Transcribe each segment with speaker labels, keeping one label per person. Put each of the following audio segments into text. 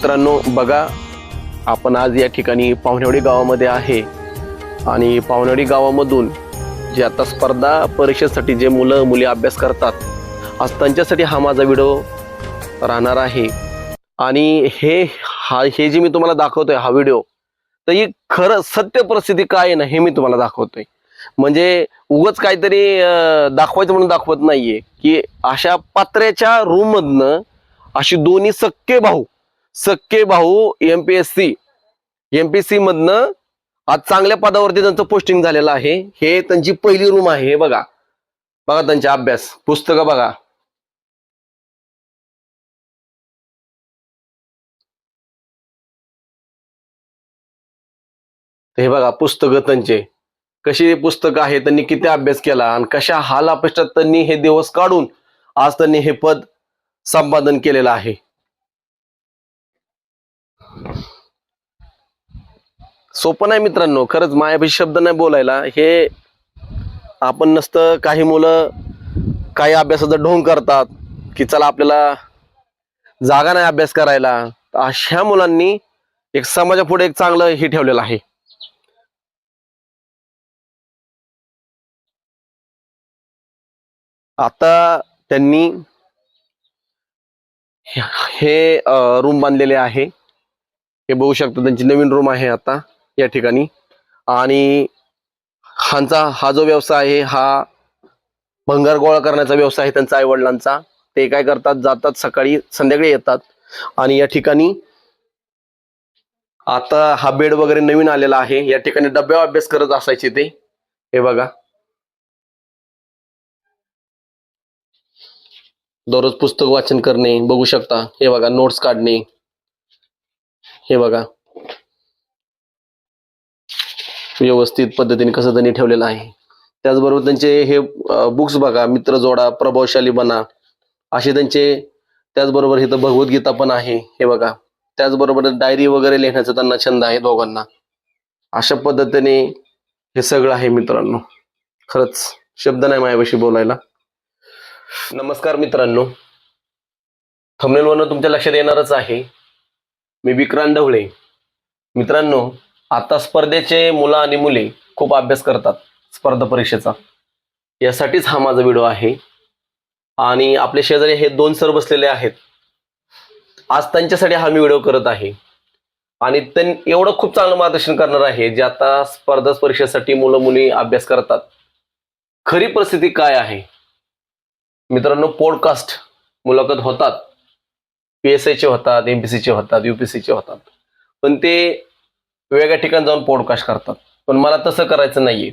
Speaker 1: मित्रांनो बघा आपण आज या ठिकाणी पाहुणेवाडी गावामध्ये आहे. आणि पाहुणेवाडी गावामधून जे आता स्पर्धा परीक्षेसाठी जे मुलं मुली अभ्यास करतात आज त्यांच्यासाठी हा माझा व्हिडिओ राहणार आहे. आणि हे हा हे जे मी तुम्हाला दाखवतोय हा व्हिडिओ तर ही खरं सत्य परिस्थिती काय आहे ना हे मी तुम्हाला दाखवतोय. म्हणजे उगच काहीतरी दाखवायचं म्हणून दाखवत नाहीये की अशा पात्र्याच्या रूममधनं अशी दोन्ही सक्के भाऊ सक्के भाऊ एमपीएससी एमपीएससी मधनं आज चांगल्या पदावरती त्यांचं पोस्टिंग झालेलं आहे. हे त्यांची पहिली रूम आहे हे बघा. बघा त्यांचा अभ्यास. पुस्तकं बघा. हे बघा पुस्तकं त्यांचे. कशी पुस्तकं आहे त्यांनी किती अभ्यास केला आणि कशा हाल अपेक्षात त्यांनी हे दिवस काढून आज त्यांनी हे पद संपादन केलेलं आहे. सोपं नाही मित्रांनो खरंच मायापाशी शब्द नाही बोलायला. हे आपण नसतं काही मुलं काही अभ्यासाचा ढोंग करतात की चला आपल्याला जागा नाही अभ्यास करायला. अशा मुलांनी एक समाजापुढे एक चांगलं हे ठेवलेलं आहे. आता त्यांनी हे रूम बांधलेले आहे. हे बघू शकता त्यांची नवीन रूम आहे आता या ठिकाणी. आणि ह्यांचा हा जो व्यवसाय आहे हा भंगार गोळा करण्याचा व्यवसाय आहे त्यांचा आईवडिलांचा. ते काय करतात जातात सकाळी संध्याकाळी येतात. आणि या ठिकाणी आता हा बेड वगैरे नवीन आलेला आहे. या ठिकाणी डब्यावर अभ्यास करत असायचे ते. हे बघा. दररोज पुस्तक वाचन करणे बघू शकता. हे बघा नोट्स काढणे. हे बघा. व्यवस्थित पद्धतीने कसं त्यांनी ठेवलेलं आहे. त्याचबरोबर त्यांचे हे बुक्स बघा मित्र जोडा प्रभावशाली बना असे त्यांचे त्याचबरोबर इथं भगवद्गीता पण आहे हे बघा. त्याचबरोबर डायरी वगैरे लिहिण्याचा त्यांना छंद आहे दोघांना. अशा पद्धतीने हे सगळं आहे मित्रांनो. खरंच शब्द नाही माझ्यापाशी बोलायला. नमस्कार मित्रांनो. थंबनेलवरनं तुमच्या लक्षात येणारच आहे. मी विक्रांत ढवळे. मित्रांनो आता स्पर्धेचे मुलं आणि मुली खूप अभ्यास करतात स्पर्धा परीक्षेचा. यासाठीच हा माझा व्हिडिओ आहे. आणि आपले शेजारी हे दोन सर बसलेले आहेत. आज त्यांच्यासाठी हा मी व्हिडिओ करत आहे. आणि त्यां एवढं खूप चांगलं मार्गदर्शन करणार आहे जे आता स्पर्धा परीक्षेसाठी मुलं मुली अभ्यास करतात. खरी परिस्थिती काय आहे? मित्रांनो पॉडकास्ट मुलाखत होतात. पी एस आयचे होतात एम पी सीचे होतात यू पी सीचे होतात. पण ते वेगळ्या ठिकाणी जाऊन पॉडकास्ट करतात. पण मला तसं करायचं नाहीये.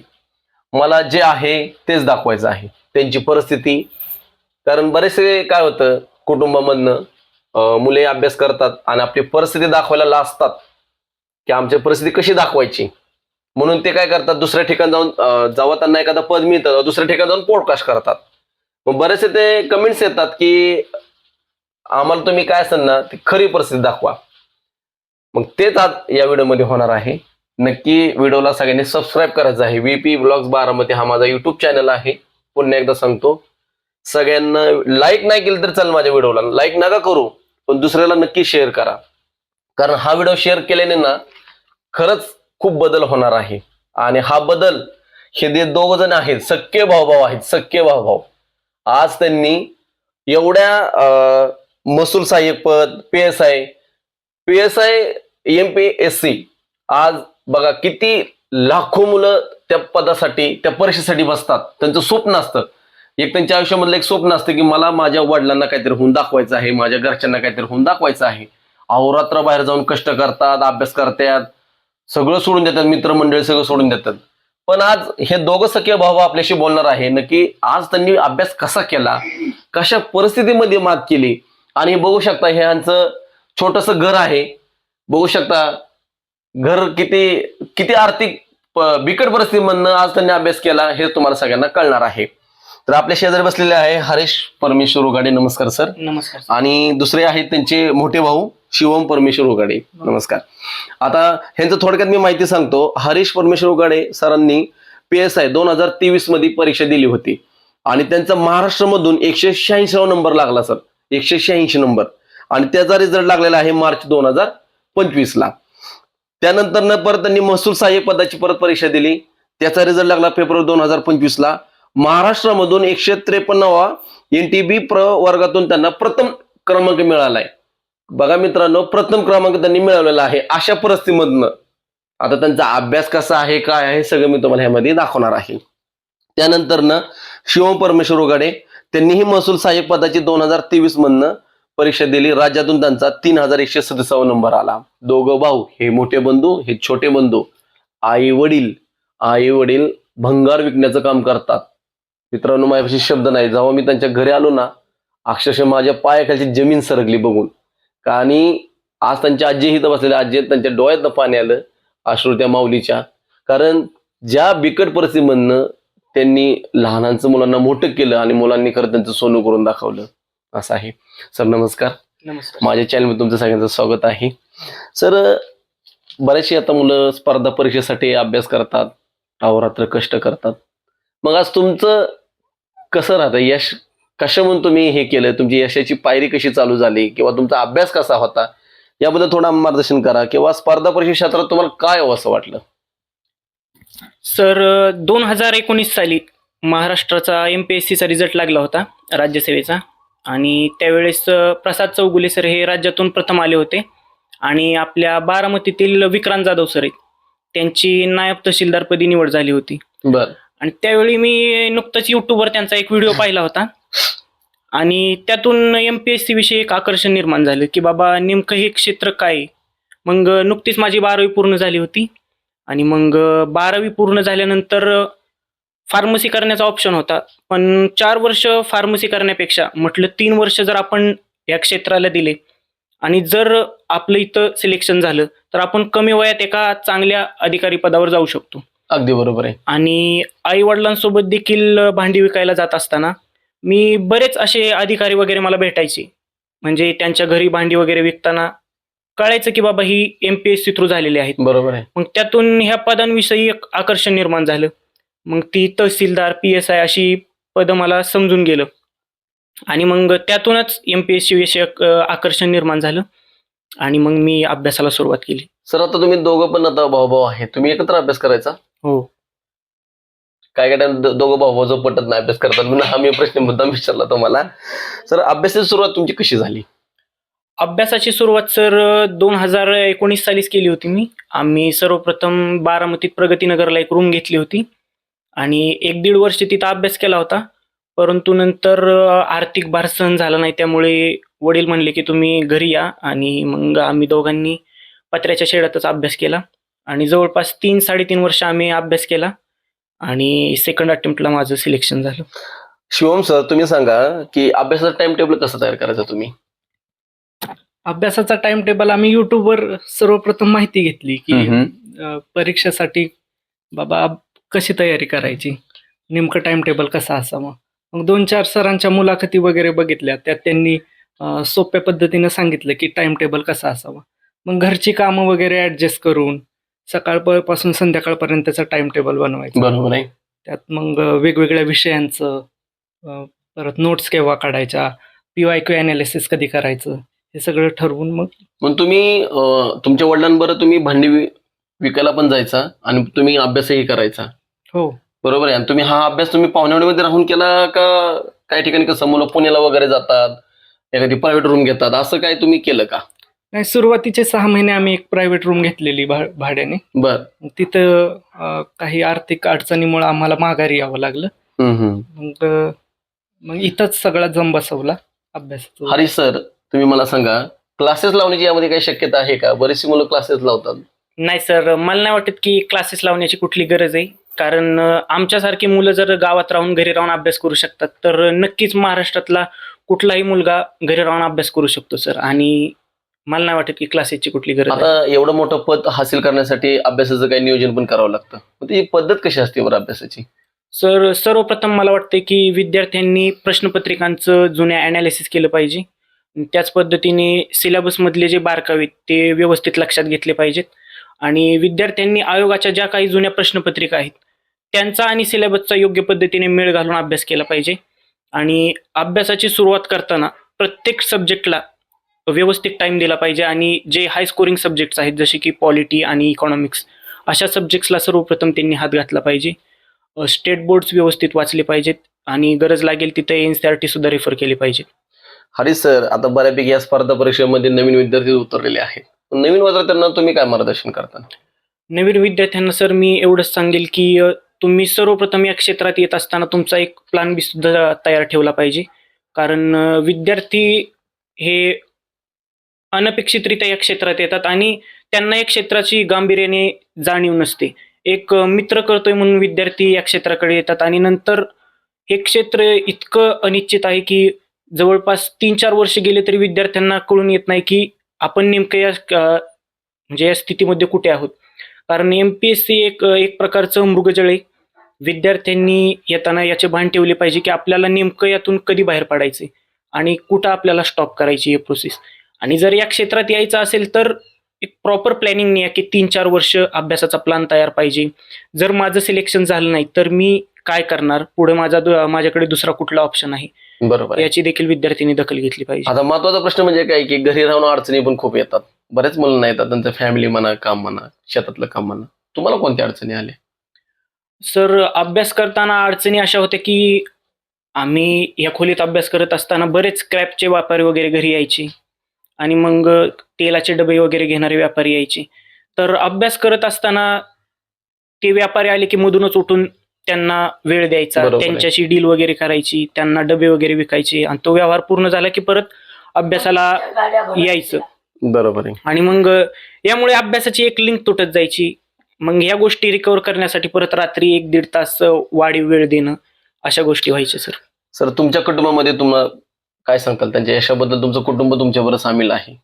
Speaker 1: मला जे आहे तेच दाखवायचं आहे. त्यांची परिस्थिती. कारण बरेचसे काय होतं कुटुंबामधनं मुले अभ्यास करतात आणि आपली परिस्थिती दाखवायला लाजतात की आमची परिस्थिती कशी दाखवायची. म्हणून ते काय करतात दुसऱ्या ठिकाणी जाऊन अं, त्यांना एखादं पद मिळतं दुसऱ्या ठिकाणी जाऊन पॉडकास्ट करतात. मग बरेचसे ते कमेंट्स येतात की आम्हाला तुम्ही काय असेल ना ती खरी परिस्थिती दाखवा. मग तेच आज या व्हिडिओमध्ये होणार आहे. नक्की व्हिडिओला सगळ्यांनी सबस्क्राईब करायचं आहे. व्हीपी ब्लॉग्स बारामती हा माझा युट्यूब चॅनल आहे. पुन्हा एकदा सांगतो. सगळ्यांना लाईक नाही केलं तर चाल माझ्या व्हिडिओला. लाईक नका करू पण दुसऱ्याला नक्की शेअर करा. कारण हा व्हिडिओ शेअर केल्याने ना खरंच खूप बदल होणार आहे. आणि हा बदल हे जे दोघ जण आहेत सक्के भाऊभाऊ आहेत सक्के भाऊभाऊ आज त्यांनी एवढ्या महसूल सहाय्यक पद P S I P S I M P S C आज बघा किती लाखो मुलं त्या पदासाठी त्या परीक्षेसाठी बसतात. त्यांचं स्वप्न असतं. एक त्यांच्या आयुष्यामधलं एक स्वप्न असतं की मला माझ्या वडिलांना काहीतरी होऊन दाखवायचं आहे माझ्या घरच्यांना काहीतरी होऊन दाखवायचं आहे. अहोरात्र बाहेर जाऊन कष्ट करतात अभ्यास करतात सगळं सोडून देतात मित्रमंडळी सगळं सोडून देतात. पण आज हे दोघं सख्य भाऊ आपल्याशी बोलणार आहे नक्की आज त्यांनी अभ्यास कसा केला कशा परिस्थितीमध्ये मात केली आणि बघू शकता हे यांचं छोटस घर आहे. बघू शकता घर किती किती आर्थिक बिकट परिस्थितीमधनं आज त्यांनी अभ्यास केला हे तुम्हाला सगळ्यांना कळणार आहे. तर आपल्या शेजारी बसलेले आहे हरीश परमेश्वर उगाडे नमस्कार सर.
Speaker 2: नमस्कार
Speaker 1: आणि दुसरे आहेत त्यांचे मोठे भाऊ शिवम परमेश्वर उगाडे नमस्कार. आता ह्यांचं थोडक्यात मी माहिती सांगतो. हरीश परमेश्वर उगाडे सरांनी पी एस आय दोन हजार तेवीसमध्ये परीक्षा दिली होती. आणि त्यांचा महाराष्ट्रामधून एकशे शहाऐंशी नंबर लागला सर. एकशे शहाऐंशी नंबर. आणि त्याचा रिझल्ट लागलेला आहे मार्च दोन हजार पंचवीस ला. त्यानंतर न परत त्यांनी महसूल सहाय्यक पदाची परत परीक्षा दिली. त्याचा रिझल्ट लागला फेब्रुवारी दोन हजार पंचवीस ला. महाराष्ट्रामधून एकशे त्रेपन्नवा एनटीबी प्र वर्गातून त्यांना प्रथम क्रमांक मिळालाय. बघा मित्रांनो प्रथम क्रमांक त्यांनी मिळवलेला आहे अशा परिस्थितीमधनं. आता त्यांचा अभ्यास कसा आहे काय आहे सगळं मी तुम्हाला ह्यामध्ये दाखवणार आहे. त्यानंतर ना शिवम परमेश्वर उगाडे त्यांनीही महसूल सहाय्यक पदाची दोन हजार तेवीस मधनं परीक्षा दिली. राज्यातून त्यांचा तीन हजार एकशे सदुसष्ट नंबर आला. दोघं भाऊ हे मोठे बंधू हे छोटे बंधू. आई वडील आई वडील भंगार विकण्याचं काम करतात. मित्रांनो माझ्यापाशी शब्द नाही. जेव्हा मी त्यांच्या घरी आलो ना अक्षरशः माझ्या पायाखालची जमीन सरकली बघून. का आणि आज त्यांच्या आजी इथं बसलेले. आजी त्यांच्या डोळ्यातनं पाणी आलं अश्रू त्या माऊलीच्या. कारण ज्या बिकट परिस्थितीमधनं त्यांनी लहानांचं मुलांना मोठं केलं आणि मुलांनी खरं त्यांचं सोनं करून दाखवलं. असं आहे. सर नमस्कार.
Speaker 2: नमस्कार.
Speaker 1: माझ्या चॅनलमध्ये तुमचं सगळ्यांचं स्वागत आहे. सर बरेचशी आता मुलं स्पर्धा परीक्षेसाठी अभ्यास करतात अहोरात्र कष्ट करतात. मग आज तुमचं कसं राहतं? यश कशामधून तुम्ही हे केलं? तुमची यशाची पायरी कशी चालू झाली? किंवा तुमचा अभ्यास कसा होता? याबद्दल थोडं मार्गदर्शन करा. किंवा स्पर्धा परीक्षा क्षेत्रात तुम्हाला काय हवं असं वाटलं?
Speaker 2: सर दोन हजार एकोणीस साली महाराष्ट्राचा एम पी एस सीचा रिझल्ट लागला होता राज्यसेवेचा आणि त्यावेळेस प्रसाद चौगुले सर हे राज्यातून प्रथम आले होते. आणि आपल्या बारामतीतील विक्रांत जाधव सर आहेत. त्यांची नायब तहसीलदारपदी निवड झाली होती.
Speaker 1: बर.
Speaker 2: आणि त्यावेळी मी नुकतंच यूट्यूबवर त्यांचा एक व्हिडिओ पाहिला होता. आणि त्यातून एम पी एस सी विषयी एक आकर्षण निर्माण झालं की बाबा नेमकं हे क्षेत्र काय? मग नुकतीच माझी बारावी पूर्ण झाली होती. आणि मग बारावी पूर्ण झाल्यानंतर फार्मसी करण्याचा ऑप्शन होता. पण चार वर्ष फार्मसी करण्यापेक्षा म्हटलं तीन वर्ष जर आपण या क्षेत्राला दिले आणि जर आपलं इथं सिलेक्शन झालं तर आपण कमी वयात एका चांगल्या अधिकारी पदावर जाऊ शकतो.
Speaker 1: अगदी बरोबर आहे.
Speaker 2: आणि आई वडिलांसोबत देखील भांडी विकायला जात असताना मी बरेच असे अधिकारी वगैरे मला भेटायचे. म्हणजे त्यांच्या घरी भांडी वगैरे विकताना कळायचं की बाबा ही M P S C through झालेली आहेत
Speaker 1: बरोबर आहे.
Speaker 2: मग त्यातून ह्या पदांविषयी एक आकर्षण निर्माण झालं. मग ती तहसीलदार पी एस आय अशी पदं मला समजून गेलं. आणि मग त्यातूनच एम पी एस सी विषयक आकर्षण निर्माण झालं. आणि मग मी अभ्यासाला सुरुवात केली.
Speaker 1: सर आता तुम्ही दोघं पण आता भाऊ भाऊ आहे तुम्ही एकत्र अभ्यास करायचा?
Speaker 2: हो.
Speaker 1: काय काय दोघं भाऊ जो पटत नाही अभ्यास करतात म्हणून हा मी प्रश्न मुद्दाम विचारला तुम्हाला. सर अभ्यासाची सुरुवात तुमची कशी झाली?
Speaker 2: अभ्यासाची सुरुवात सर दोन हजार एकोणीस सालीच केली होती मी. आम्ही सर्वप्रथम बारामतीत प्रगतीनगरला एक रूम घेतली होती. आणि एक दीड वर्ष तिथं अभ्यास केला होता. परंतु नंतर आर्थिक भार सहन झाला नाही. त्यामुळे वडील म्हणले की तुम्ही घरी या. आणि मग आम्ही दोघांनी पत्र्याच्या शेडातच अभ्यास केला. आणि जवळपास तीन साडेतीन वर्ष आम्ही अभ्यास केला. आणि सेकंड अटेम्प्टला माझं सिलेक्शन झालं.
Speaker 1: शिवम सर तुम्ही सांगा की अभ्यासाचं टाइम टेबल कसं तयार करायचं तुम्ही?
Speaker 3: अभ्यासाचा टाइम टेबल आम्ही युट्यूबवर सर्वप्रथम माहिती घेतली की. अ, परीक्षेसाठी बाबा कशी तयारी करायची? नेमकं टाइम टेबल कसा असावं? मग दोन चार सरांच्या मुलाखती वगैरे बघितल्या. त्यात त्यांनी अ, सोप्या पद्धतीनं सांगितलं की टाइम टेबल कसा असावा. मग घरची कामं वगैरे ऍडजस्ट करून सकाळपासून संध्याकाळपर्यंतचा टाइम टेबल बनवायचा.
Speaker 1: बरोबर आहे.
Speaker 3: त्यात मग वेगवेगळ्या विषयांचं अ, परत नोट्स केव्हा काढायच्या? पी वाय क्यू अनालिसिस कधी करायचं? हे सगळं ठरवून मग
Speaker 1: मग तुम्ही अं, तुमच्या वडिलांबरोबर तुम्ही भांडी वि- विकायला पण जायचा आणि तुम्ही अभ्यासही करायचा.
Speaker 3: हो.
Speaker 1: बरोबर आहे. आणि तुम्ही हा अभ्यास तुम्ही पाहुण्यामध्ये राहून केला का काही ठिकाणी कसं मुलं पुण्याला वगैरे जातात एखादी प्रायव्हेट रूम घेतात असं काय तुम्ही केलं का?
Speaker 3: नाही सुरुवातीचे सहा महिने आम्ही एक प्रायव्हेट रूम घेतलेली भा- भाड्याने.
Speaker 1: बर.
Speaker 3: तिथं अ, काही आर्थिक अडचणीमुळे आम्हाला माघारी यावं लागलं.
Speaker 1: हम्म, हम्म.
Speaker 3: मग अ, मग इथंच सगळा जम बसवला अभ्यास
Speaker 1: हरीश सर तुम्ही मला सांगा क्लासेस लावण्याची यामध्ये काही शक्यता आहे का? बरीचशी मुलं क्लासेस लावतात.
Speaker 2: नाही सर मला नाही वाटत की क्लासेस लावण्याची कुठली गरज आहे. कारण आमच्यासारखी मुलं जर गावात राहून घरी राहून अभ्यास करू शकतात तर नक्कीच महाराष्ट्रातला कुठलाही मुलगा घरी राहून अभ्यास करू शकतो सर. आणि मला नाही वाटत की क्लासेसची कुठली गरज आहे.
Speaker 1: आता एवढं मोठं पद हासिल करण्यासाठी अभ्यासाचं काही नियोजन पण करावं लागतं. मग ती पद्धत कशी असते बरं अभ्यासाची?
Speaker 2: सर सर्वप्रथम मला वाटते की विद्यार्थ्यांनी प्रश्नपत्रिकांचं जुन्या अनालिसिस केलं पाहिजे. त्याच पद्धतीने सिलेबसमधले जे बारकावीत आहेत, ते व्यवस्थित लक्षात घेतले पाहिजेत. आणि विद्यार्थ्यांनी आयोगाच्या ज्या काही जुन्या प्रश्नपत्रिका आहेत त्यांचा आणि सिलेबसचा योग्य पद्धतीने मेळ घालून अभ्यास केला पाहिजे. आणि अभ्यासाची सुरुवात करताना प्रत्येक सब्जेक्टला व्यवस्थित टाईम दिला पाहिजे आणि जे हाय स्कोरिंग सब्जेक्ट्स आहेत जसे की पॉलिटी आणि इकॉनॉमिक्स अशा सब्जेक्ट्सला सर्वप्रथम त्यांनी हात घातला पाहिजे. स्टेट बोर्ड्स व्यवस्थित वाचले पाहिजेत आणि गरज लागेल तिथे एन सी आर टीसुद्धा रेफर केली पाहिजे.
Speaker 1: हरी सर आता बऱ्यापैकी या स्पर्धा परीक्षेमध्ये नवीन विद्यार्थी उतरलेले आहेत. नवीन विद्यार्थ्यांना तुम्ही काय मार्गदर्शन करता?
Speaker 2: नवीन विद्यार्थ्यांना सर मी एवढंच सांगेल की अ, तुम्ही सर्वप्रथम या क्षेत्रात येत असताना तुमचा एक प्लॅन बी सुद्धा तयार ठेवला पाहिजे. कारण अ, विद्यार्थी हे अनपेक्षितरित्या या क्षेत्रात येतात आणि त्यांना या क्षेत्राची गांभीर्याने जाणीव नसते. एक अ, मित्र करतोय म्हणून विद्यार्थी या क्षेत्राकडे येतात आणि नंतर हे क्षेत्र इतकं अनिश्चित आहे की जवळपास तीन चार वर्ष गेले तरी विद्यार्थ्यांना कळून येत नाही की आपण नेमकं या म्हणजे या स्थितीमध्ये कुठे आहोत. कारण एम पी एस सी एक एक प्रकारचं मृगजळ. आहे विद्यार्थ्यांनी येताना याचे भान ठेवले पाहिजे की आपल्याला नेमकं यातून कधी बाहेर पडायचे आणि कुठं आपल्याला स्टॉप करायची ही प्रोसेस आणि जर या क्षेत्रात यायचं असेल तर एक प्रॉपर प्लॅनिंग नाही की तीन चार वर्ष अभ्यासाचा प्लॅन तयार पाहिजे. जर माझं सिलेक्शन झालं नाही तर मी काय करणार? पुढे माझा दु- माझ्याकडे दुसरा कुठला ऑप्शन आहे?
Speaker 1: बरोबर.
Speaker 2: याची देखील विद्यार्थ्यांनी दखल घेतली पाहिजे.
Speaker 1: आता महत्त्वाचा प्रश्न म्हणजे काय की घरी राहून अडचणी पण खूप येतात. बरेच मुलांना येतात त्यांचं फॅमिली म्हणा काम म्हणा शेतातलं काम म्हणा. तुम्हाला कोणत्या अडचणी आल्या?
Speaker 2: सर अभ्यास करताना अडचणी अशा होत्या की आम्ही या खोलीत अभ्यास करत असताना बरेच क्रॅपचे व्यापारी वगैरे घरी यायचे. आणि मग तेलाचे डबे वगैरे घेणारे व्यापारी यायचे. तर अभ्यास करत असताना ते व्यापारी आले की मधूनच उठून त्यांना वेळ द्यायचा
Speaker 1: बरोबर आहे.
Speaker 2: त्यांच्याशी डील वगैरे करायची त्यांना डबे वगैरे विकायचे आणि तो व्यवहार पूर्ण झाला की परत अभ्यासाला यायचं.
Speaker 1: बरोबर आहे.
Speaker 2: आणि मग यामुळे अभ्यासाची एक लिंक तुटत जायची. मग ह्या गोष्टी रिकवर करण्यासाठी परत रात्री एक दीड तास वाढीव वेळ देणं अशा गोष्टी व्हायच्या सर
Speaker 1: सर तुमच्या कुटुंबामध्ये तुम्हाला काय सांगताल? त्यांच्या यशाबद्दल तुमचं कुटुंब तुमच्याबरोबर सामील आहे.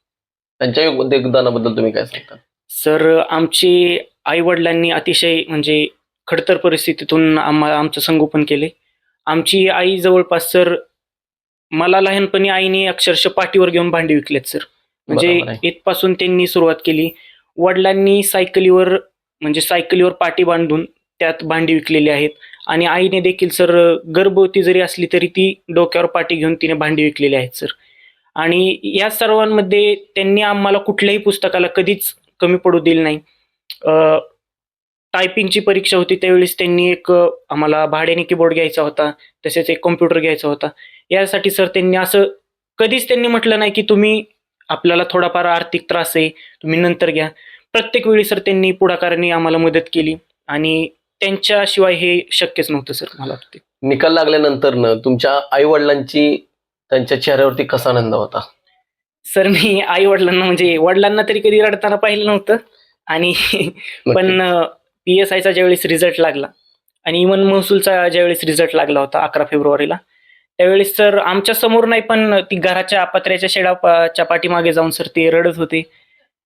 Speaker 1: त्यांच्या योग- योगदानाबद्दल तुम्ही काय सांगताल?
Speaker 2: सर आमचे आई वडिलांनी अतिशय म्हणजे खडतर परिस्थितीतून आम्हा आमचं संगोपन केले. आमची आई जवळपास सर मला लहानपणी आईने अक्षरशः पाठीवर घेऊन भांडी विकलेत सर. म्हणजे. इथपासून त्यांनी सुरुवात केली. वडिलांनी सायकलीवर म्हणजे सायकलीवर पाठी बांधून त्यात भांडी विकलेली आहेत. आणि आईने देखील सर गर्भवती जरी असली तरी ती डोक्यावर पाठी घेऊन तिने भांडी विकलेली आहेत सर. आणि या सर्वांमध्ये त्यांनी आम्हाला कुठल्याही पुस्तकाला कधीच कमी पडू दिलं नाही. टायपिंगची परीक्षा होती त्यावेळेस त्यांनी एक आम्हाला भाड्याने कीबोर्ड घ्यायचा होता तसेच एक कम्प्युटर घ्यायचा होता. यासाठी सर त्यांनी असं कधीच त्यांनी म्हटलं नाही की तुम्ही आपल्याला थोडाफार आर्थिक त्रास आहे तुम्ही नंतर घ्या. प्रत्येक वेळी सर त्यांनी पुढाकाराने आम्हाला मदत केली आणि त्यांच्याशिवाय हे शक्यच नव्हतं सर मला वाटते
Speaker 1: निकाल लागल्यानंतर न तुमच्या आई वडिलांची त्यांच्या चेहऱ्यावरती कसा आनंद होता?
Speaker 2: सर मी आई वडिलांना म्हणजे वडिलांना तरी कधी रडताना पाहिलं नव्हतं. आणि पण पी एस आयचा ज्यावेळेस रिझल्ट लागला आणि इवन महसूलचा ज्यावेळेस रिझल्ट लागला होता अकरा फेब्रुवारीला त्यावेळेस सर आमच्यासमोर नाही पण ती घराच्या पत्र्याच्या शेडाच्या पाठीमागे जाऊन सर ते रडत होते.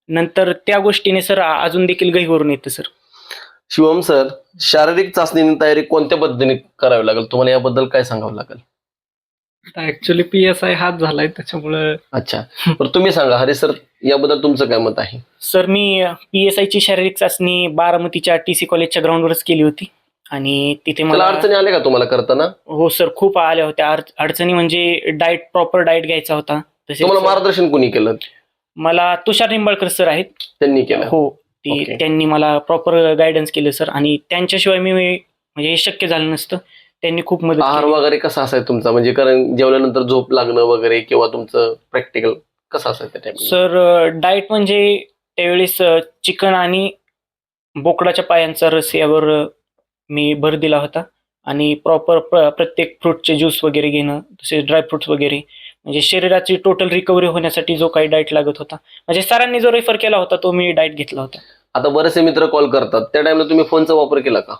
Speaker 2: नंतर त्या गोष्टीने सर अजून देखील गहीवरून येते सर.
Speaker 1: शिवम सर शारीरिक चाचणी तयारी कोणत्या पद्धतीने करावी लागेल? तुम्हाला याबद्दल काय सांगावं लागेल?
Speaker 3: ऍक्च्युली पी एस आय हाच झालाय त्याच्यामुळं
Speaker 1: अच्छा. तर तुम्ही सांगा हरे सर याबद्दल तुमचं काय मत आहे?
Speaker 2: सर मी पी एस आयची शारीरिक चाचणी बारामतीच्या टी सी कॉलेजच्या ग्राउंडवरच केली होती. आणि तिथे
Speaker 1: त्याला
Speaker 2: मला
Speaker 1: अडचणी आल्या का तुम्हाला करताना?
Speaker 2: हो सर खूप आल्या होत्या. अड- अडचणी म्हणजे डाएट प्रॉपर डाएट घ्यायचा होता.
Speaker 1: तुम्हाला मार्गदर्शन कोणी केलं?
Speaker 2: मला तुषार निंबाळकर सर आहेत.
Speaker 1: त्यांनी केलं.
Speaker 2: हो ती. त्यांनी मला प्रॉपर गायडन्स केलं सर. आणि त्यांच्याशिवाय मी म्हणजे हे शक्य झालं नसतं. त्यांनी खूप मदत
Speaker 1: आहार
Speaker 2: केली.
Speaker 1: वगैरे कसा असायचा तुमचा? म्हणजे कारण जेवल्यानंतर झोप लागणं वगैरे किंवा तुमचं प्रॅक्टिकल कसं असायचं त्या time?
Speaker 2: सर डाएट म्हणजे त्यावेळेस चिकन आणि बोकडाच्या पायांचा रस यावर अ, मी भर दिला होता. आणि प्रॉपर प्रत्येक फ्रूटचे ज्यूस वगैरे घेणं तसेच ड्रायफ्रुट्स वगैरे. म्हणजे शरीराची टोटल रिकव्हरी होण्यासाठी जो काही डाएट लागत होता. म्हणजे सरांनी जो रेफर केला होता तो मी डाएट घेतला होता.
Speaker 1: आता बरेचसे मित्र कॉल करतात. त्या टाइमला तुम्ही फोनचा वापर केला का?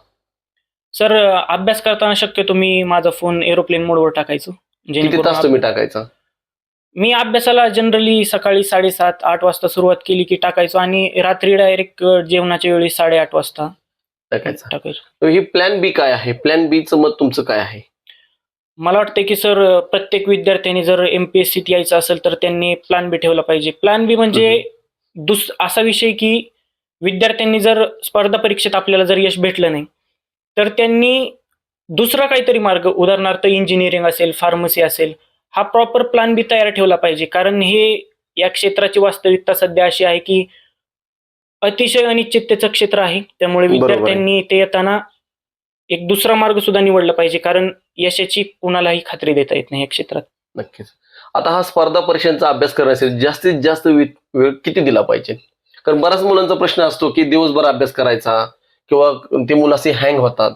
Speaker 2: सर अभ्यास करताना शक्यतो मी माझा फोन एरोप्लेन मोडवर टाकायचो.
Speaker 1: किती तास तुम्ही टाकायचा?
Speaker 2: मी अभ्यासाला जनरली सकाळी साडेसात आठ वाजता सुरुवात केली की टाकायचो आणि रात्री डायरेक्ट जेवणाच्या वेळी साडेआठ वाजता
Speaker 1: टाकायचा.
Speaker 2: टाकायचो.
Speaker 1: ही प्लॅन बी काय आहे? प्लॅन बी चं मत तुमचं काय आहे?
Speaker 2: मला वाटतं की सर प्रत्येक विद्यार्थ्यांनी जर एम पी एस सीत यायचं असेल तर त्यांनी प्लॅन बी ठेवला पाहिजे. प्लॅन बी म्हणजे दुस असा विषय की विद्यार्थ्यांनी जर स्पर्धा परीक्षेत आपल्याला जर यश भेटलं नाही तर त्यांनी दुसरा काहीतरी मार्ग उदाहरणार्थ इंजिनिअरिंग असेल फार्मसी असेल हा प्रॉपर प्लॅन बी तयार ठेवला पाहिजे. कारण हे या क्षेत्राची वास्तविकता सध्या अशी आहे की अतिशय अनिश्चिततेचं क्षेत्र आहे. त्यामुळे. विद्यार्थ्यांनी ते येताना एक दुसरा मार्ग सुद्धा निवडला पाहिजे. कारण यशाची कुणालाही खात्री देता येत नाही या क्षेत्रात.
Speaker 1: नक्कीच. आता हा स्पर्धा परीक्षांचा अभ्यास करण्यासाठी जास्तीत जास्त वेळ किती दिला पाहिजे? कारण बऱ्याच मुलांचा प्रश्न असतो की दिवसभर अभ्यास करायचा किंवा ते मुलं असे हँग होतात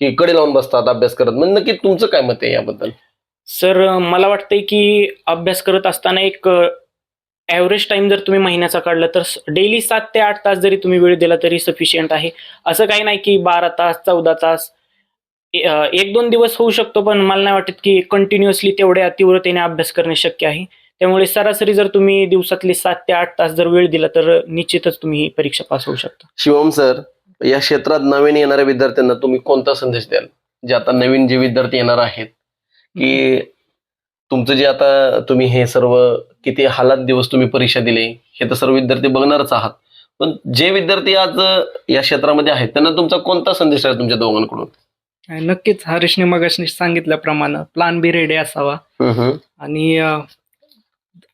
Speaker 1: की कडे लावून बसतात अभ्यास करत. म्हणजे नक्की तुमचं काय मत आहे याबद्दल?
Speaker 2: सर मला वाटतंय की अभ्यास करत असताना एक ॲव्हरेज टाइम जर तुम्ही महिन्याचा काढला तर डेली सात ते आठ तास जरी तुम्ही वेळ दिला तरी सफिशियंट आहे. असं काही नाही की बारा तास चौदा तास एक दोन दिवस होऊ शकतो पण मला नाही वाटत की कंटिन्युअसली तेवढ्या तीव्रतेने अभ्यास करणे शक्य आहे. त्यामुळे सरासरी जर तुम्ही दिवसातले सात ते आठ तास जर वेळ दिला तर निश्चितच तुम्ही ही परीक्षा पास होऊ शकता.
Speaker 1: शिवम सर या क्षेत्रात नवीन येणाऱ्या विद्यार्थ्यांना तुम्ही कोणता संदेश द्याल? जे आता नवीन जे विद्यार्थी येणार आहेत की तुमचं जे आता तुम्ही हे सर्व किती हालात दिवस तुम्ही परीक्षा दिली हे तर सर्व विद्यार्थी बघणारच आहात. पण जे विद्यार्थी आज या क्षेत्रामध्ये आहेत त्यांना तुमचा कोणता संदेश आहे तुमच्या दोघांकडून?
Speaker 3: नक्कीच. हरीशने मगाशी सांगितल्याप्रमाणे प्लान बी रेडी असावा. आणि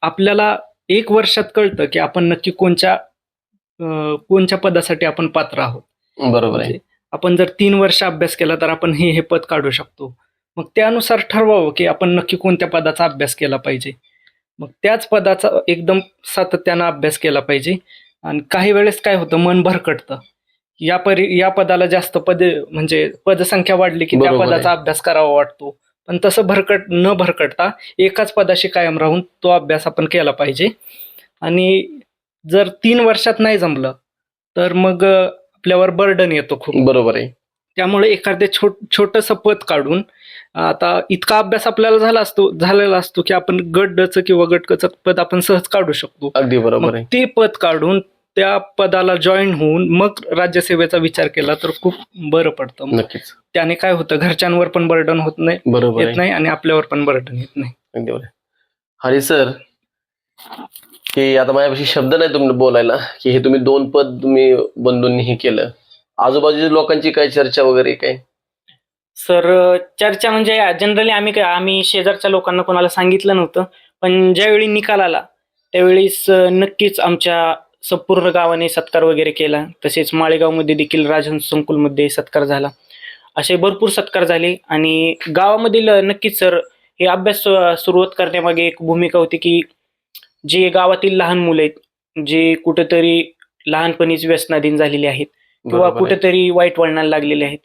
Speaker 3: आपल्याला एक वर्षात कळतं की आपण नक्की कोणत्या कोणत्या पदासाठी आपण पात्र आहोत.
Speaker 1: बरोबर आहे.
Speaker 3: म्हणजे आपण जर तीन वर्ष अभ्यास केला तर आपण हे हे पद काढू शकतो. मग त्यानुसार ठरवावं की आपण नक्की कोणत्या पदाचा अभ्यास केला पाहिजे. मग त्याच पदाचा एकदम सातत्यानं अभ्यास केला पाहिजे. आणि काही वेळेस काय होतं मन भरकटतं. या परी या पदाला जास्त पद म्हणजे पदसंख्या वाढली की त्या. पदाचा अभ्यास करावा वाटतो. पण तसं भरकट न भरकटता एकाच पदाशी कायम राहून तो अभ्यास आपण केला पाहिजे. आणि जर तीन वर्षात नाही जमलं तर मग आपल्यावर बर्डन येतो खूप.
Speaker 1: बरोबर आहे.
Speaker 3: त्यामुळे एखादे छोट छोटंसं पद काढून आता इतका अभ्यास आपल्याला झाला असतो झालेला असतो की आपण गटचं किंवा गटकचं पद आपण सहज काढू शकतो.
Speaker 1: अगदी बरोबर आहे.
Speaker 3: ते पद काढून त्या पदाला जॉईन होऊन मग राज्यसेवेचा विचार केला तर खूप बरं पडतं
Speaker 1: नक्कीच.
Speaker 3: त्याने काय होतं घरच्यांवर पण बर्डन होत नाही
Speaker 1: बरोबर
Speaker 3: येत नाही आणि आपल्यावर पण बर्डन येत नाही.
Speaker 1: अगदी बरोबर हरी सर की आता माझ्यापाशी शब्द नाही तुम्ही बोलायला की हे तुम्ही दोन पद तुम्ही बंधूंनी हे केलं. आजूबाजूच्या लोकांची काय चर्चा वगैरे काय
Speaker 2: सर चर्चा म्हणजे जनरली आम्ही काय आम्ही शेजारच्या लोकांना कोणाला सांगितलं नव्हतं पण ज्यावेळी निकाल आला त्यावेळीस नक्कीच आमच्या संपूर्ण गावाने सत्कार वगैरे केला. तसेच माळेगावमध्ये देखील राजहंस संकुलमध्ये सत्कार झाला. असे भरपूर सत्कार झाले आणि गावामधील नक्कीच सर हे अभ्यास सुरुवात करण्यामागे एक भूमिका होती की जे गावातील लहान मुलं आहेत जे कुठेतरी लहानपणीच व्यसनाधीन झालेली आहेत किंवा
Speaker 1: बरोबर आहे.
Speaker 2: कुठेतरी वाईट वळणाला लागलेले आहेत.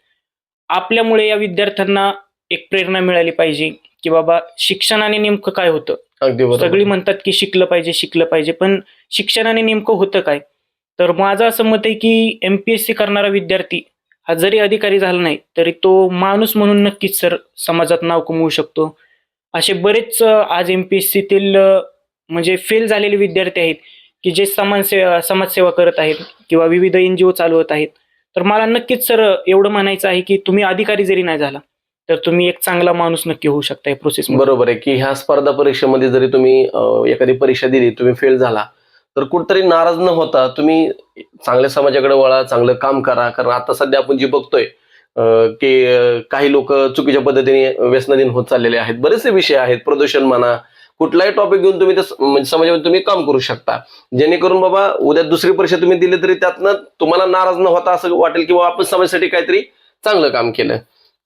Speaker 2: आपल्यामुळे या विद्यार्थ्यांना एक प्रेरणा मिळाली पाहिजे की बाबा शिक्षणाने नेमकं काय होतं?
Speaker 1: अगदी बरोबर.
Speaker 2: सगळी म्हणतात की शिकलं पाहिजे शिकलं पाहिजे पण शिक्षणाने नेमकं होतं काय? तर माझं असं मत आहे की एमपीएससी करणारा विद्यार्थी हा जरी अधिकारी झाला नाही तरी तो माणूस म्हणून नक्कीच सर समाजात नाव कमवू शकतो. असे बरेच अं, आज एमपीएससीतील म्हणजे फेल झालेले विद्यार्थी आहेत की जे समाजसेवा समाजसेवा करत आहेत किंवा विविध एन जी ओ चालवत आहेत. तर मला नक्कीच सर एवढं म्हणायचं आहे की तुम्ही अधिकारी जरी नाही झाला तर तुम्ही एक चांगला माणूस नक्की होऊ शकता प्रोसेस
Speaker 1: बरोबर आहे की ह्या स्पर्धा परीक्षेमध्ये जरी तुम्ही एखादी परीक्षा दिली तुम्ही फेल झाला तर कुठतरी नाराज न होता तुम्ही चांगल्या समाजाकडे वळा चांगलं काम करा. कारण आता सध्या आपण जे बघतोय की काही लोक चुकीच्या पद्धतीने व्यसनाधीन होत चाललेले आहेत. बरेचसे विषय आहेत प्रदूषण म्हणा कुठलाही टॉपिक घेऊन तुम्ही स- म्हणजे समाजामध्ये तुम्ही काम करू शकता जेणेकरून बाबा उद्या दुसरी परीक्षा तुम्ही दिली तरी त्यातनं तुम्हाला नाराज न होता असं वाटेल की बाबा आपण समाजासाठी काहीतरी चांगलं काम केलं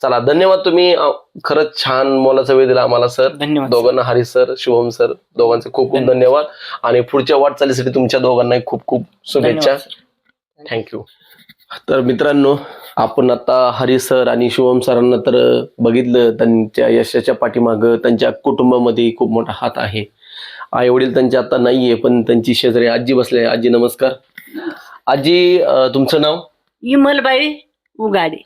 Speaker 1: चला धन्यवाद तुम्ही खरंच छान मोलाचा वेळ दिला आम्हाला सर
Speaker 2: धन्यवाद.
Speaker 1: दोघांना हरी सर शुभम सर दोघांचे खूप खूप
Speaker 2: धन्यवाद.
Speaker 1: आणि पुढच्या वाटचालीसाठी तुमच्या दोघांनाही खूप खूप शुभेच्छा. थँक्यू तर मित्रांनो आपण आता हरी सर आणि शुभम सरांना तर बघितलं त्यांच्या यशाच्या पाठीमागं त्यांच्या कुटुंबामध्ये खूप मोठा हात आहे. आई वडील त्यांच्या आता नाहीये पण त्यांची शेजारी आजी बसले. आजी नमस्कार. आजी अं, तुमचं नाव?
Speaker 4: इमलबाई उगाडे.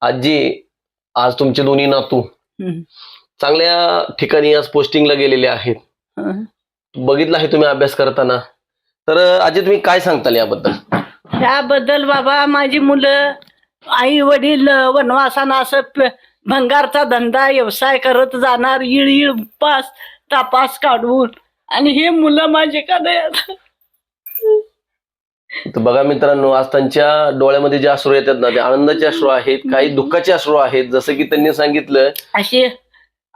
Speaker 1: आजी आज तुमचे दोन्ही नातू
Speaker 4: हम्म.
Speaker 1: चांगल्या ठिकाणी आज पोस्टिंगला गेलेले आहेत.
Speaker 4: हं.
Speaker 1: बघितलं आहे तुम्ही अभ्यास करताना. तर आजी तुम्ही काय सांगताल याबद्दल?
Speaker 4: त्याबद्दल बाबा माझी मुलं आई वडील वनवासानं असं भंगारचा धंदा व्यवसाय करत जाणार इळ इळ पास तपास काढून. आणि हे मुलं माझे का नाही?
Speaker 1: तर बघा मित्रांनो आज त्यांच्या डोळ्यामध्ये जे अश्रू येतात ना ते आनंदाचे अश्रू आहेत काही दुःखाचे अश्रू आहेत. जसं की त्यांनी सांगितलं
Speaker 4: असे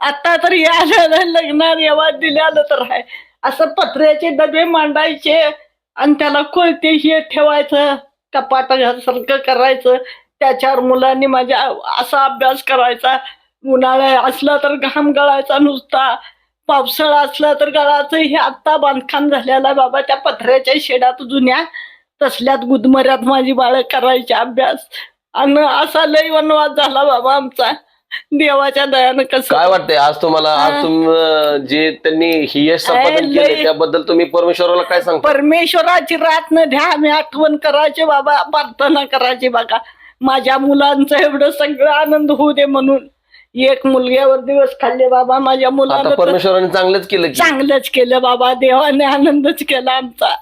Speaker 4: आता तर या लग्नात येवा दिल्यालं तर आहे असं पत्र्याचे डबे मांडायचे आणि त्याला कोणते हे ठेवायचं कपाटासारखं करायचं त्याच्यावर मुलांनी माझ्या असा अभ्यास करायचा. उन्हाळा असला तर घाम गळायचा नुसता. पावसाळा असला तर गळाचं हे आत्ता बांधकाम झालेला आहे बाबा त्या पत्र्याच्या शेडात जुन्या. तसल्यात गुदमऱ्यात माझी बाळ करायचे अभ्यास. आणि असा लय वनवास झाला बाबा आमचा. देवाच्या दयानं कसं?
Speaker 1: काय वाटतंय? आज तुम्हाला आज. तुम जे त्यांनी ही यश संपादन केले त्याबद्दल तुम्ही परमेश्वराला काय सांगता?
Speaker 4: परमेश्वराची रात न द्या आम्ही आठवण करायचे बाबा प्रार्थना करायची बघा. माझ्या मुलांचं एवढं सगळं आनंद होऊ दे म्हणून. एक मुलग्यावर दिवस खाल्ले बाबा माझ्या
Speaker 1: आता
Speaker 4: तर
Speaker 1: परमेश्वराने चांगलंच केलं की.
Speaker 4: चांगलंच केलं बाबा देवाने आनंदच केला आमचा.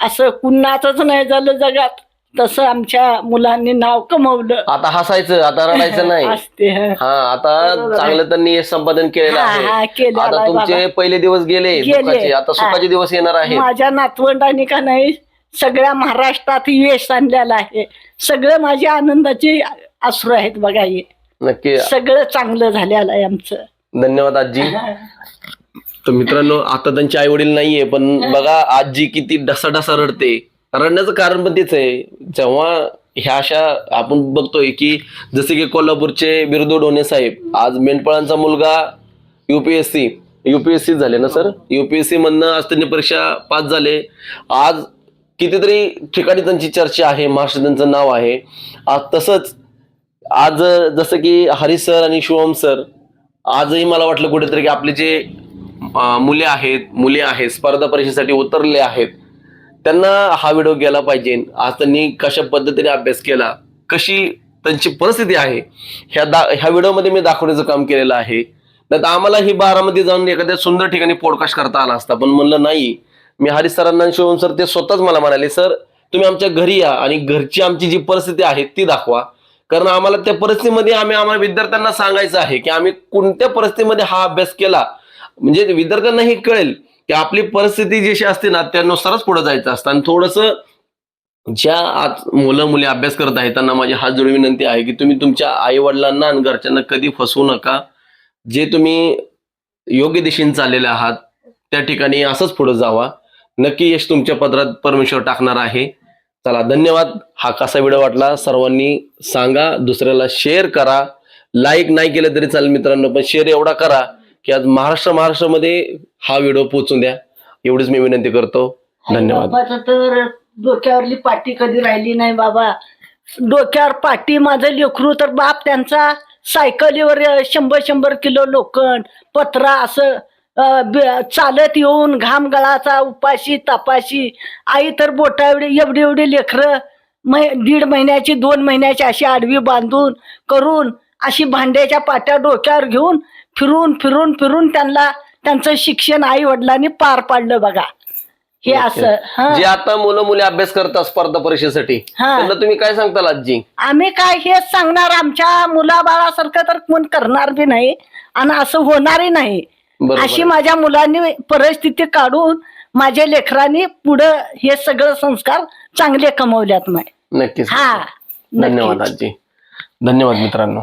Speaker 4: असं कुणाचंच नाही झालं जगात. तसं आमच्या मुलांनी नाव कमवलं.
Speaker 1: आता हसायचं आता रडायचं नाही.
Speaker 4: असते हं.
Speaker 1: हा आता
Speaker 4: आहे.
Speaker 1: चांगलं त्यांनी यश संपादन केलेलं
Speaker 4: हा, हा,
Speaker 1: आहे
Speaker 4: केलेलं
Speaker 1: आता
Speaker 4: आहे
Speaker 1: तुमचे
Speaker 4: बाबा.
Speaker 1: पहिले दिवस गेले
Speaker 4: गेले.
Speaker 1: दुःखाचे. आता सुखाचे
Speaker 4: हा.
Speaker 1: दिवस येणार आहेत.
Speaker 4: माझ्या नातवंडांनी का नाही सगळ्या महाराष्ट्रात यश आणलेलं आहे. सगळं माझ्या आनंदाचे अश्रू आहेत बघा हे.
Speaker 1: नक्की.
Speaker 4: सगळं चांगलं झालेलं आहे आमचं.
Speaker 1: धन्यवाद आजी. तर मित्रांनो आता त्यांचे आई वडील नाहीये पण बघा आजी किती डसा डसा रडते. रडण्याचं कारण पण तेच आहे. जेव्हा ह्या अशा आपण बघतोय की जसे की कोल्हापूरचे बिरदू ढोणे साहेब आज मेंढपाळांचा मुलगा युपीएससी युपीएससी झाले ना सर? युपीएससी मधनं आज त्यांनी परीक्षा पास झाले. आज कितीतरी ठिकाणी त्यांची चर्चा आहे महाराष्ट्र त्यांचं नाव आहे. आज तसंच आज जसं की हरी सर आणि शिवम सर आजही मला वाटलं कुठेतरी की आपले जे मुले आहेत मुले आहेत स्पर्धा परीक्षेसाठी उतरले आहेत. त्यांना हा व्हिडिओ गेला पाहिजे. आज त्यांनी कशा पद्धतीने अभ्यास केला कशी त्यांची परिस्थिती आहे ह्या दा ह्या व्हिडिओमध्ये मी दाखवण्याचं काम केलेलं आहे. नाही तर आम्हाला ही बारामध्ये जाऊन एखाद्या सुंदर ठिकाणी पॉडकास्ट करता आला असता. पण म्हणलं नाही. मी हरीश सरांना शिवम सर ते स्वतःच मला म्हणाले सर तुम्ही आमच्या घरी या आणि घरची आमची जी परिस्थिती आहे ती दाखवा. कारण आम्हाला त्या परिस्थितीमध्ये आम्ही आम्हाला विद्यार्थ्यांना सांगायचं आहे की आम्ही कोणत्या परिस्थितीमध्ये हा अभ्यास केला. म्हणजे विद्यार्थ्यांना हे कळेल. की आपली परिस्थिती जशी असते ना त्यानुसारच पुढे जायचं असतं. आणि थोडस ज्या आज मुलं मुली अभ्यास करत आहेत त्यांना माझी हात जोडून विनंती आहे की तुम्ही तुमच्या आई वडिलांना आणि घरच्यांना कधी फसवू नका. जे तुम्ही योग्य दिशेने चाललेले आहात त्या ठिकाणी असंच पुढे जावा. नक्की यश तुमच्या पत्रात परमेश्वर टाकणार आहे. चला धन्यवाद. हा कसा व्हिडिओ वाटला सर्वांनी सांगा. दुसऱ्याला शेअर करा. लाईक नाही केलं तरी चालेल मित्रांनो पण शेअर एवढा करा. की आज महाराष्ट्र महाराष्ट्रामध्ये हा व्हिडिओ पोहोचून द्या. एवढीच मी विनंती करतो. धन्यवाद.
Speaker 4: बाबाचं तर डोक्यावरली पाटी कधी राहिली नाही बाबा. डोक्यावर पाटी माझं लेकरू तर बाप त्यांचा सायकलीवर शंभर शंभर किलो लोखंड पत्रा असं अं, ब- चालत येऊन घाम गळाचा उपाशी तापाशी. आई तर बोटा एवढी एवढी एवढी लेकरं मै दीड महिन्याची दोन महिन्याची अशी आडवी बांधून करून अशी भांड्याच्या पाट्या डोक्यावर घेऊन फिरून फिरून फिरून त्यांना त्यांचं शिक्षण आई वडिलांनी पार पाडलं बघा. हे असं हा.
Speaker 1: जे आता मुलं मुली अभ्यास करतात स्पर्धा परीक्षेसाठी
Speaker 4: हा.
Speaker 1: त्यांना तुम्ही काय सांगताल आजी
Speaker 4: आम्ही काय हेच सांगणार आमच्या मुलाबाळासारखं तर कोण करणार बी नाही आणि असं होणारही नाही.
Speaker 1: बरोबर
Speaker 4: अशी
Speaker 1: आहे.
Speaker 4: माझ्या मुलांनी परिस्थिती काढून माझ्या लेकरांनी पुढं हे सगळं संस्कार चांगले कमवल्यात नाही
Speaker 1: नक्कीच
Speaker 4: हा
Speaker 1: धन्यवाद
Speaker 4: नक्कीच.
Speaker 1: आजी धन्यवाद मित्रांनो.